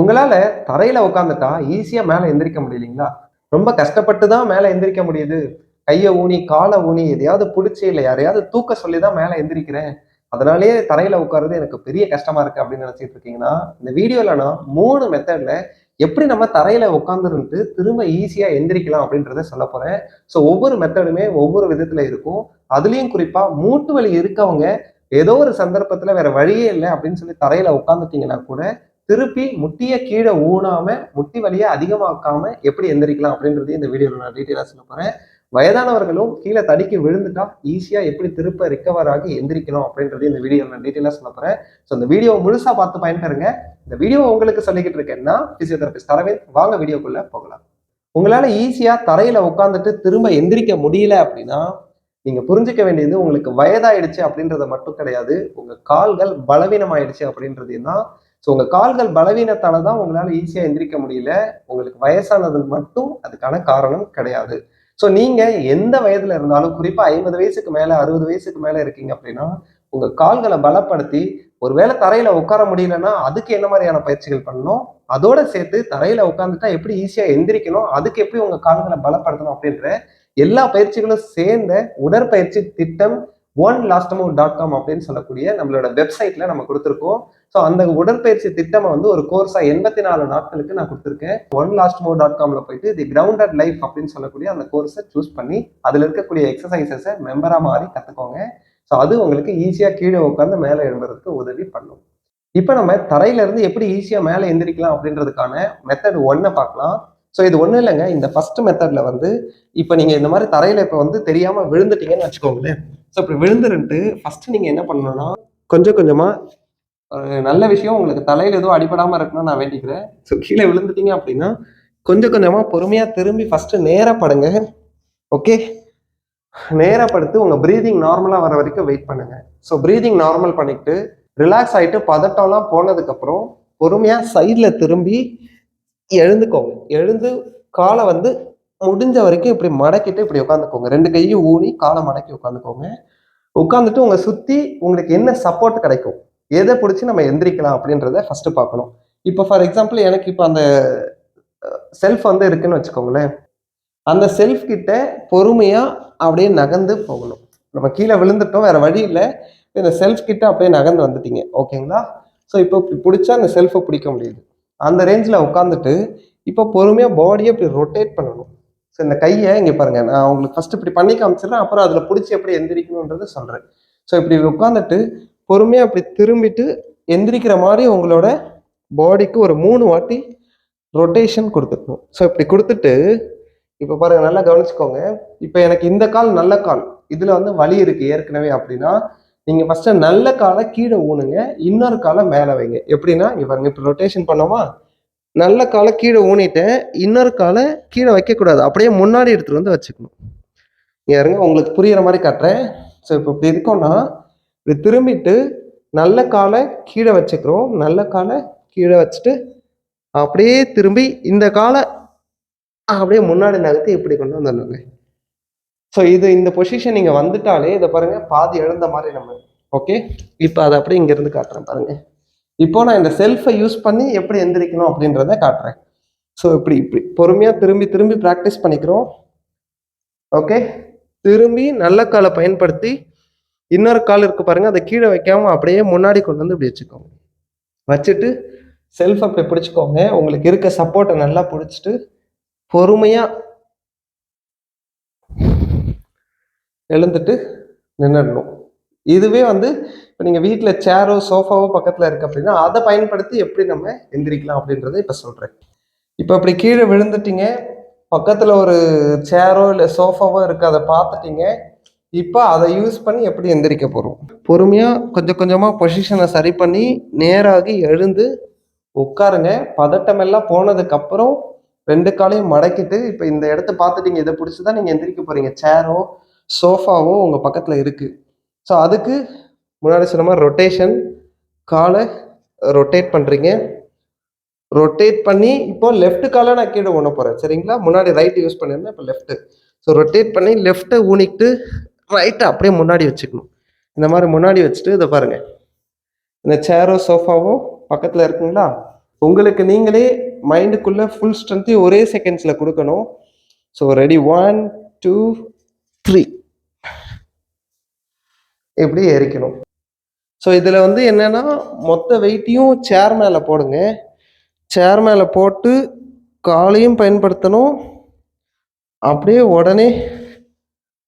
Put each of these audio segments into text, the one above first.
உங்களால தரையில உட்காந்துட்டா ஈஸியா மேல எந்திரிக்க முடியலீங்களா? ரொம்ப கஷ்டப்பட்டு தான் மேல எந்திரிக்க முடியுது. கையை ஊனி காலை ஊனி எதையாவது பிடிச்சி இல்லை யாரையாவது தூக்க சொல்லி தான் மேல எந்திரிக்கிறேன். அதனாலேயே தரையில உட்காருறது எனக்கு பெரிய கஷ்டமா இருக்கு அப்படின்னு நினைச்சிட்டு இருக்கீங்கன்னா இந்த வீடியோல நான் மூணு மெத்தட்ல எப்படி நம்ம தரையில உட்காந்துருந்து திரும்ப ஈஸியா எந்திரிக்கலாம் அப்படின்றத சொல்ல போறேன். ஸோ ஒவ்வொரு மெத்தடுமே ஒவ்வொரு விதத்துல இருக்கும். அதுலயும் குறிப்பா மூட்டு வலி இருக்கவங்க ஏதோ ஒரு சந்தர்ப்பத்துல வேற வழியே இல்லை அப்படின்னு சொல்லி தரையில உட்காந்துட்டீங்கன்னா கூட திருப்பி முட்டிய கீழே ஊனாம முட்டி வலியை அதிகமாக்காம எப்படி எந்திரிக்கலாம் அப்படின்றதையும் இந்த வீடியோல நான் டீட்டெயிலாக சொல்ல போறேன். வயதானவர்களும் கீழே தடிக்கு விழுந்துட்டா ஈஸியா எப்படி திருப்ப ரிக்கவர் ஆகி எந்திரிக்கணும் அப்படின்றதையும் இந்த வீடியோல நான் டீட்டெயிலாக சொல்ல போறேன். ஸோ இந்த வீடியோ முழுசா பார்த்து பயன்பெறுங்க. இந்த வீடியோ உங்களுக்கு சொல்லிக்கிட்டு இருக்கேன்னா பிசியோதெரபிஸ்ட் அரவிந்த். வாங்க வீடியோக்குள்ள போகலாம். உங்களால ஈஸியா தரையில உட்காந்துட்டு திரும்ப எந்திரிக்க முடியல அப்படின்னா நீங்க புரிஞ்சுக்க வேண்டியது உங்களுக்கு வயதாயிடுச்சு அப்படின்றத மட்டும் கிடையாது. உங்க கால்கள் பலவீனமாயிடுச்சு அப்படின்றது தான் ஸோ உங்கள் கால்கள் பலவீனத்தால தான் உங்களால் ஈஸியாக எந்திரிக்க முடியல. உங்களுக்கு வயசானது மட்டும் அதுக்கான காரணம் கிடையாது. ஸோ நீங்கள் எந்த வயதில் இருந்தாலும் குறிப்பாக ஐம்பது வயசுக்கு மேலே அறுபது வயசுக்கு மேலே இருக்கீங்க அப்படின்னா உங்கள் கால்களை பலப்படுத்தி ஒருவேளை தரையில் உட்கார முடியலன்னா அதுக்கு என்ன மாதிரியான பயிற்சிகள் பண்ணணும்? அதோட சேர்த்து தரையில் உட்காந்துட்டா எப்படி ஈஸியாக எந்திரிக்கணும்? அதுக்கு எப்படி உங்கள் கால்களை பலப்படுத்தணும் அப்படின்ற எல்லா பயிற்சிகளும் சேர்ந்த உடற்பயிற்சி திட்டம் ஒன் லாஸ்டமோ டாட் காம் அப்படின்னு சொல்லக்கூடிய நம்மளோட வெப்சைட்ல நம்ம கொடுத்துருக்கோம். ஸோ அந்த உடற்பயிற்சி திட்டம் வந்து ஒரு கோர்ஸா எண்பத்தி நாலு நாட்களுக்கு நான் கொடுத்துருக்கேன். ஒன் லாஸ்ட் லாஸ்டமோ டாட் காம்ல போயிட்டு தி கிரவுண்டட் லைஃப் அப்படின்னு சொல்லக்கூடிய அந்த கோர்ஸை சூஸ் பண்ணி அதுல இருக்கக்கூடிய எக்ஸசைசஸை மெம்பரா மாறி கத்துக்கோங்க. ஸோ அது உங்களுக்கு ஈஸியா கீழே உட்காந்து மேலே எழும்புறதுக்கு உதவி பண்ணும். இப்போ நம்ம தரையில இருந்து எப்படி ஈஸியா மேலே எந்திரிக்கலாம் அப்படின்றதுக்கான மெத்தட் ஒன்னை பார்க்கலாம். ஸோ இது ஒன்றும் இல்லைங்க. இந்த ஃபர்ஸ்ட் மெத்தடில் வந்து இப்போ நீங்கள் இந்த மாதிரி தரையில் இப்போ வந்து தெரியாமல் விழுந்துட்டீங்கன்னு வச்சுக்கோங்களேன். ஸோ இப்படி விழுந்துருன்ட்டு ஃபஸ்ட்டு நீங்கள் என்ன பண்ணணும்னா கொஞ்சம் கொஞ்சமாக நல்ல விஷயம் உங்களுக்கு தலையில் எதுவும் அடிபடாமல் இருக்கணும்னு நான் வேண்டிக்கிறேன். ஸோ கீழே விழுந்துட்டீங்க அப்படின்னா கொஞ்சம் கொஞ்சமாக பொறுமையாக திரும்பி ஃபஸ்ட்டு நேரா படுங்க. ஓகே நேரா படுத்து உங்கள் ப்ரீதிங் நார்மலாக வர வரைக்கும் வெயிட் பண்ணுங்கள் ஸோ ப்ரீதிங் நார்மல் பண்ணிக்கிட்டு ரிலாக்ஸ் ஆகிட்டு பதட்டம்லாம் போனதுக்கப்புறம் பொறுமையாக சைடில் திரும்பி எழுந்துக்கோங்க. எழுந்து காலை வந்து முடிஞ்ச வரைக்கும் இப்படி மடக்கிட்டு இப்படி உட்காந்துக்கோங்க. ரெண்டு கையும் ஊனி காலை மடக்கி உட்காந்துக்கோங்க. உட்காந்துட்டு உங்களை சுற்றி உங்களுக்கு என்ன சப்போர்ட் கிடைக்கும்? எதை பிடிச்சி நம்ம எந்திரிக்கலாம் அப்படின்றத ஃபஸ்ட்டு பார்க்கணும். இப்போ ஃபார் எக்ஸாம்பிள் எனக்கு இப்போ அந்த செல்ஃப் வந்து இருக்குன்னு வச்சுக்கோங்களேன். அந்த செல்ஃப் கிட்ட பொறுமையாக அப்படியே நகர்ந்து போகணும். நம்ம கீழே விழுந்துட்டோம் வேற வழி இல்லை. இந்த செல்ஃப் கிட்ட அப்படியே நகர்ந்து வந்துட்டீங்க. ஓகேங்களா ஸோ இப்போ இப்படி பிடிச்சா அந்த செல்ஃபை பிடிக்க முடியுது. அந்த ரேஞ்சில் உட்காந்துட்டு இப்போ பொறுமையாக பாடியை இப்படி ரொட்டேட் பண்ணணும். ஸோ இந்த கையை இங்கே பாருங்கள் நான் உங்களுக்கு ஃபஸ்ட்டு இப்படி பண்ணி காமிச்சிடுறேன் அப்புறம் அதில் பிடிச்சி எப்படி எந்திரிக்கணுன்றது சொல்கிறேன் ஸோ இப்படி உட்காந்துட்டு பொறுமையாக இப்படி திரும்பிட்டு எந்திரிக்கிற மாதிரி உங்களோட பாடிக்கு ஒரு மூணு வாட்டி ரொட்டேஷன் கொடுத்துக்கணும். ஸோ இப்படி கொடுத்துட்டு இப்போ பாருங்கள் நல்லா கவனிச்சுக்கோங்க. இப்போ எனக்கு இந்த கால் நல்ல கால். இதில் வந்து வலி இருக்குது ஏற்கனவே அப்படின்னா நீங்கள் ஃபஸ்ட்டு நல்ல காலை கீழே ஊனுங்க இன்னொரு காலை மேலே வைங்க. எப்படின்னா இங்கே பாருங்க இப்போ ரொட்டேஷன் பண்ணோமா? நல்ல காலை கீழே ஊனிட்டேன் இன்னொரு காலை கீழே வைக்கக்கூடாது. அப்படியே முன்னாடி எடுத்துகிட்டு வந்து வச்சுக்கணும். இங்கே இருங்க உங்களுக்கு புரிகிற மாதிரி காட்டுறேன். ஸோ இப்போ இப்படி இருக்கோன்னா இப்படி திரும்பிட்டு நல்ல காலை கீழே வச்சுக்கிறோம். நல்ல காலை கீழே வச்சுட்டு அப்படியே திரும்பி இந்த காலை அப்படியே முன்னாடி நகர்த்தி இப்படி கொண்டு வந்துடணுங்க. ஸோ இது இந்த பொசிஷன் நீங்கள் வந்துட்டாலே இதை பாருங்கள் பாதி எழுந்த மாதிரி நம்ம ஓகே இப்போ அதை அப்படியே இங்கேருந்து காட்டுறேன் பாருங்கள் இப்போ நான் இந்த செல்ஃபை யூஸ் பண்ணி எப்படி எந்திரிக்கணும் அப்படின்றத காட்டுறேன். ஸோ இப்படி இப்படி பொறுமையாக திரும்பி திரும்பி ப்ராக்டிஸ் பண்ணிக்கிறோம். ஓகே திரும்பி நல்ல காலை பயன்படுத்தி இன்னொரு கால் இருக்கு பாருங்கள் அதை கீழே வைக்காமல் அப்படியே முன்னாடி கொண்டு வந்து இப்படி வச்சுக்கோங்க. வச்சுட்டு செல்ஃப் அப்படி பிடிச்சிக்கோங்க. உங்களுக்கு இருக்க சப்போர்ட்டை நல்லா பிடிச்சிட்டு பொறுமையாக எழுந்துட்டு நின்றுடணும் இதுவே வந்து இப்போ நீங்கள் வீட்டில் சேரோ சோஃபாவோ பக்கத்தில் இருக்குது அப்படின்னா அதை பயன்படுத்தி எப்படி நம்ம எந்திரிக்கலாம் அப்படின்றத இப்போ சொல்கிறேன் இப்போ அப்படி கீழே விழுந்துட்டீங்க பக்கத்தில் ஒரு சேரோ இல்லை சோஃபாவோ இருக்கு அதை பார்த்துட்டீங்க இப்போ அதை யூஸ் பண்ணி எப்படி எந்திரிக்க போகிறோம் பொறுமையாக கொஞ்சம் கொஞ்சமாக பொசிஷனை சரி பண்ணி நேராகி எழுந்து உட்காருங்க. பதட்டம் எல்லாம் ரெண்டு காலையும் மடக்கிட்டு இப்போ இந்த இடத்த பார்த்துட்டீங்க இதை பிடிச்சி தான் நீங்கள் எந்திரிக்க போகிறீங்க சேரோ சோஃபாவும் உங்கள் பக்கத்தில் இருக்குது ஸோ அதுக்கு முன்னாடி சொன்ன மாதிரி ரொட்டேஷன் காலை ரொட்டேட் பண்ணுறீங்க ரொட்டேட் பண்ணி இப்போ லெஃப்ட் காலை நான் கீழே ஊன போகிறேன் சரிங்களா? முன்னாடி ரைட் யூஸ் பண்ணியிருந்தேன் இப்போ லெஃப்ட்டு ஸோ ரொட்டேட் பண்ணி லெஃப்ட்டை ஊனிக்கிட்டு ரைட்டை அப்படியே முன்னாடி வச்சுக்கணும். இந்த மாதிரி முன்னாடி வச்சுட்டு இதை பாருங்கள் இந்த சேரோ சோஃபாவோ பக்கத்தில் இருக்குங்களா? உங்களுக்கு நீங்களே மைண்டுக்குள்ளே ஃபுல் ஸ்ட்ரென்த்தையும் ஒரே செகண்ட்ஸில் கொடுக்கணும். So ready one two three இப்படி எரிக்கணும்? ஸோ இதில் வந்து என்னென்னா மொத்த வெயிட்டையும் சேர் மேலே போடுங்க. சேர் மேலே போட்டு காலையும் பயன்படுத்தணும். அப்படியே உடனே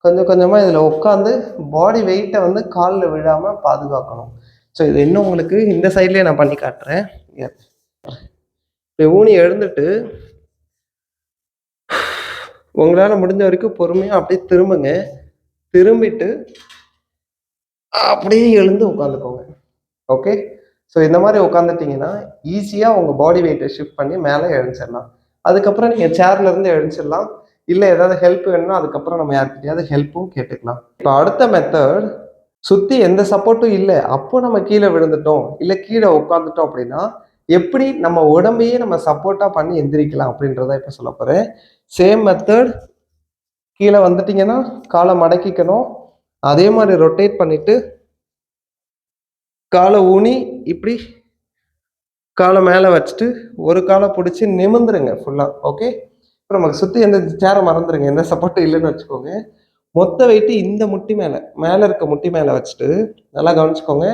கொஞ்சம் கொஞ்சமாக இதில் உட்காந்து பாடி வெயிட்டை வந்து காலில் விழாமல் பாதுகாக்கணும். ஸோ இது இன்னும் உங்களுக்கு இந்த சைட்லேயே நான் பண்ணி காட்டுறேன். இப்படி ஊனி எழுந்துட்டு உங்களால் முடிஞ்ச வரைக்கும் பொறுமையாக அப்படியே திரும்புங்க. திரும்பிட்டு அப்படியே எழுந்து உட்காந்துக்கோங்க. ஓகே ஸோ இந்த மாதிரி உட்காந்துட்டிங்கன்னா ஈஸியாக உங்கள் பாடி வெயிட்டை ஷிஃப்ட் பண்ணி மேலே எழுந்துடலாம். அதுக்கப்புறம் நீங்கள் சேர்லேருந்து எழுந்துடலாம். இல்லை ஏதாவது ஹெல்ப் வேணும்னா அதுக்கப்புறம் நம்ம யார்கிட்டயாவது ஹெல்ப்பும் கேட்டுக்கலாம். இப்போ அடுத்த மெத்தட் சுற்றி எந்த சப்போர்ட்டும் இல்லை. அப்போ நம்ம கீழே விழுந்துட்டோம். இல்லை கீழே உட்காந்துட்டோம் அப்படின்னா எப்படி நம்ம உடம்பையே நம்ம சப்போர்ட்டாக பண்ணி எந்திரிக்கலாம் அப்படின்றத இப்போ சொல்ல போகிறேன் சேம் மெத்தட் கீழே வந்துட்டிங்கன்னா காலை மடக்கிக்கணும். அதே மாதிரி ரொட்டேட் பண்ணிவிட்டு காலை ஊனி இப்படி காலை மேலே வச்சுட்டு ஒரு காலை பிடிச்சி நிமிந்துருங்க ஃபுல்லாக ஓகே இப்போ நமக்கு சுற்றி எந்த சேரை மறந்துடுங்க எந்த சப்போர்ட்டும் இல்லைன்னு வச்சுக்கோங்க. மொத்த வெயிட்டு இந்த முட்டி மேலே மேலே இருக்க முட்டி மேலே வச்சுட்டு நல்லா கவனிச்சுக்கோங்க.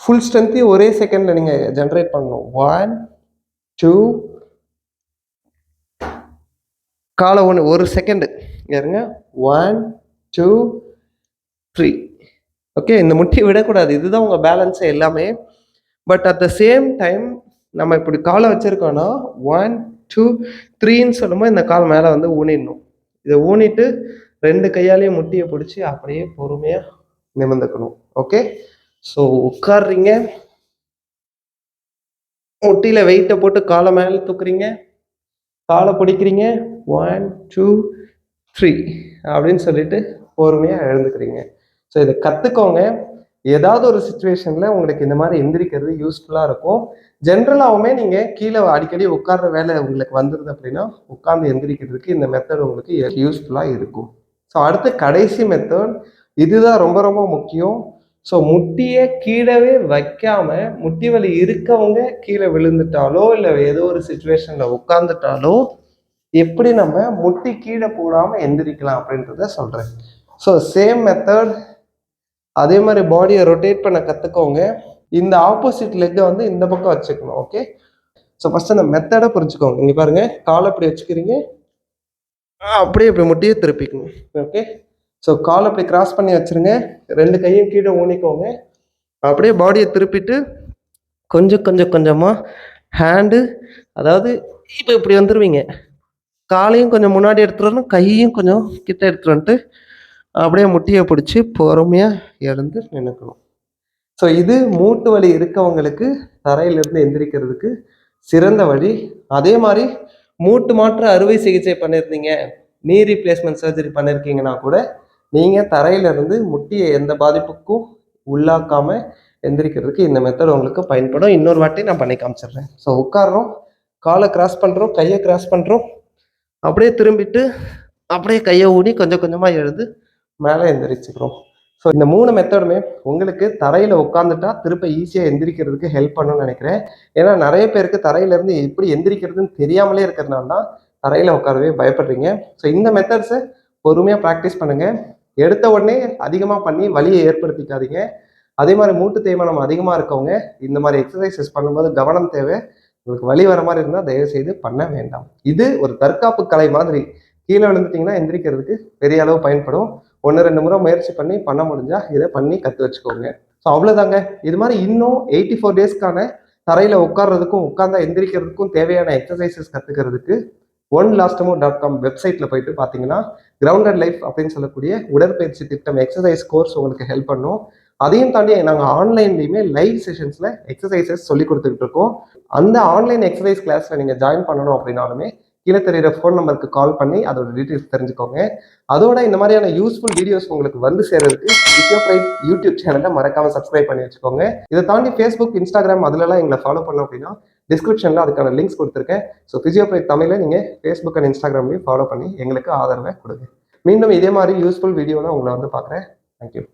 ஃபுல் ஸ்ட்ரென்த்தையும் ஒரே செகண்டில் நீங்கள் ஜென்ரேட் பண்ணணும். ஒன் டூ காலை ஒன்று ஒரு செகண்டு இருங்க. ஒன் டூ த்ரீ ஓகே இந்த முட்டியை விடக்கூடாது. இதுதான் உங்கள் பேலன்ஸே எல்லாமே. But at the same time நம்ம இப்படி காலை வச்சுருக்கோன்னா ஒன் டூ த்ரீன்னு சொல்லும்போது இந்த கால் மேலே வந்து ஊனிடணும். இதை ஊனிட்டு ரெண்டு கையாலேயும் முட்டியை பிடிச்சி அப்படியே பொறுமையாக நிமிர்ந்துக்கணும். ஓகே ஸோ உட்காடுறீங்க முட்டியில் வெயிட்டை போட்டு காலை மேலே தூக்குறீங்க. காலை பிடிக்கிறீங்க. ஒன் டூ த்ரீ அப்படின்னு சொல்லிட்டு பொறுமையாக எழுந்துக்கிறீங்க. ஸோ இதை கற்றுக்கோங்க ஏதாவது ஒரு சுச்சுவேஷனில் உங்களுக்கு இந்த மாதிரி எந்திரிக்கிறது யூஸ்ஃபுல்லாக இருக்கும். ஜென்ரலாகவுமே நீங்கள் கீழே அடிக்கடி உட்கார்ற வேலை உங்களுக்கு வந்துடுது அப்படின்னா உட்கார்ந்து எந்திரிக்கிறதுக்கு இந்த மெத்தட் உங்களுக்கு யூஸ்ஃபுல்லாக இருக்கும். ஸோ அடுத்து கடைசி மெத்தட் இதுதான் ரொம்ப ரொம்ப முக்கியம். ஸோ முட்டியை கீழவே வைக்காம முட்டி வலி இருக்கவங்க கீழே விழுந்துட்டாலோ இல்லை ஏதோ ஒரு சுச்சுவேஷனில் உட்காந்துட்டாலோ எப்படி நம்ம முட்டி கீழே போடாமல் எந்திரிக்கலாம் அப்படின்றத சொல்கிறேன் ஸோ சேம் மெத்தட் அதே மாதிரி பாடியை ரொட்டேட் பண்ண கற்றுக்கோங்க இந்த ஆப்போசிட் லெக்கை வந்து இந்த பக்கம் வச்சுக்கணும் ஓகே ஸோ ஃபஸ்ட் அந்த மெத்தடை புரிஞ்சுக்கோங்க. இங்கே பாருங்கள் காலை அப்படி வச்சுக்கிறீங்க. அப்படியே இப்படி முட்டியே திருப்பிக்கணும் ஓகே ஸோ கால் அப்படி கிராஸ் பண்ணி வச்சுருங்க. ரெண்டு கையும் கீழே ஊனிக்கோங்க. அப்படியே பாடியை திருப்பிட்டு கொஞ்சம் கொஞ்சம் கொஞ்சமாக ஹேண்டு அதாவது இப்போ இப்படி வந்துடுவீங்க காலையும் கொஞ்சம் முன்னாடி எடுத்துகிட்டு வரணும் கையும் கொஞ்சம் கிட்ட எடுத்துகிட்டு வந்துட்டு அப்படியே முட்டியை பிடிச்சி பொறுமையாக எழுந்து நினைக்கணும் ஸோ இது மூட்டு வலி இருக்கவங்களுக்கு தரையிலிருந்து எந்திரிக்கிறதுக்கு சிறந்த வழி. அதே மாதிரி மூட்டு மாற்று அறுவை சிகிச்சை பண்ணியிருந்தீங்க நீ ரீப்ளேஸ்மெண்ட் சர்ஜரி பண்ணியிருக்கீங்கன்னா கூட நீங்கள் தரையிலிருந்து முட்டியை எந்த பாதிப்புக்கும் உள்ளாக்காமல் எந்திரிக்கிறதுக்கு இந்த மெத்தட் உங்களுக்கு பயன்படும். இன்னொரு வாட்டி நான் பண்ணி காமிச்சிடுறேன். ஸோ உட்காடுறோம் காலை கிராஸ் பண்ணுறோம் கையை கிராஸ் பண்ணுறோம் அப்படியே திரும்பிட்டு அப்படியே கையை ஊனி கொஞ்சம் கொஞ்சமாக எழுது மேலே எந்திரிச்சுக்கிறோம். ஸோ இந்த மூணு மெத்தடுமே உங்களுக்கு தரையில் உட்காந்துட்டா திருப்ப ஈஸியாக எந்திரிக்கிறதுக்கு ஹெல்ப் பண்ணணும்னு நினைக்கிறேன். ஏன்னா நிறைய பேருக்கு தரையிலேருந்து எப்படி எந்திரிக்கிறதுன்னு தெரியாமலே இருக்கிறதுனால தான் தரையில் உட்காரவே பயப்படுறீங்க. ஸோ இந்த மெத்தட்ஸை பொறுமையாக ப்ராக்டிஸ் பண்ணுங்கள் எடுத்த உடனே அதிகமாக பண்ணி வலியை ஏற்படுத்திக்காதீங்க. அதே மாதிரி மூட்டு தேய்மானம் அதிகமாக இருக்கவங்க இந்த மாதிரி எக்ஸசைசஸ் பண்ணும்போது கவனம் தேவை. உங்களுக்கு வலி வர மாதிரி இருந்தால் தயவு செய்து பண்ண வேண்டாம். இது ஒரு தற்காப்பு கலை மாதிரி. கீழே விழுந்துட்டிங்கன்னா எந்திரிக்கிறதுக்கு பெரிய அளவு பயன்படும். ஒன்று ரெண்டு முறை முயற்சி பண்ணி பண்ண முடிஞ்சால் இதை பண்ணி கற்று வச்சுக்கோங்க. ஸோ அவ்வளோதாங்க இது மாதிரி இன்னும் எயிட்டி ஃபோர் டேஸ்க்கான தரையில் உட்கார்றதுக்கும் உட்காந்தா எந்திரிக்கிறதுக்கும் தேவையான எக்ஸசைசஸ் கற்றுக்கிறதுக்கு ஒன் லாஸ்டமோ டாட் காம் வெப்சைட்டில் போயிட்டு பார்த்தீங்கன்னா கிரவுண்டட் லைஃப் அப்படின்னு சொல்லக்கூடிய உடற்பயிற்சி திட்டம் எக்ஸசைஸ் கோர்ஸ் உங்களுக்கு ஹெல்ப் பண்ணும். அதையும் தாண்டி நாங்கள் ஆன்லைன்லேயுமே லைவ் செஷன்ஸில் எக்ஸசைசஸ் சொல்லி கொடுத்துக்கிட்டு இருக்கோம். அந்த ஆன்லைன் எக்ஸசைஸ் கிளாஸில் நீங்கள் ஜாயின் பண்ணணும் அப்படின்னாலுமே கீழே தெரியுற ஃபோன் நம்பருக்கு கால் பண்ணி அதோட டீட்டெயில்ஸ் தெரிஞ்சுக்கோங்க. அதோட இந்த மாதிரியான யூஸ்ஃபுல் வீடியோஸ் உங்களுக்கு வந்து சேர்றதுக்கு விசியோஃப்ரைட் யூடியூப் சேனலை மறக்காம சப்ஸ்கிரைப் பண்ணி வச்சுக்கோங்க. இதை தாண்டி ஃபேஸ்புக் இன்ஸ்டாகிராம் அதுலலாம் எங்களை ஃபாலோ பண்ணோம் அப்படின்னா டிஸ்கிரிப்ஷனில் அதுக்கான லிங்க்ஸ் கொடுத்துருக்கேன். ஸோ ஃபிசியோஃப்ரைட் தமிழில் நீங்கள் ஃபேஸ்புக் அண்ட் இன்ஸ்டாகிராம்லையும் ஃபாலோ பண்ணி எங்களுக்கு ஆதரவை கொடுங்க. மீண்டும் இதே மாதிரி யூஸ்ஃபுல் வீடியோவில் உங்களை வந்து பார்க்குறேன். தேங்க்யூ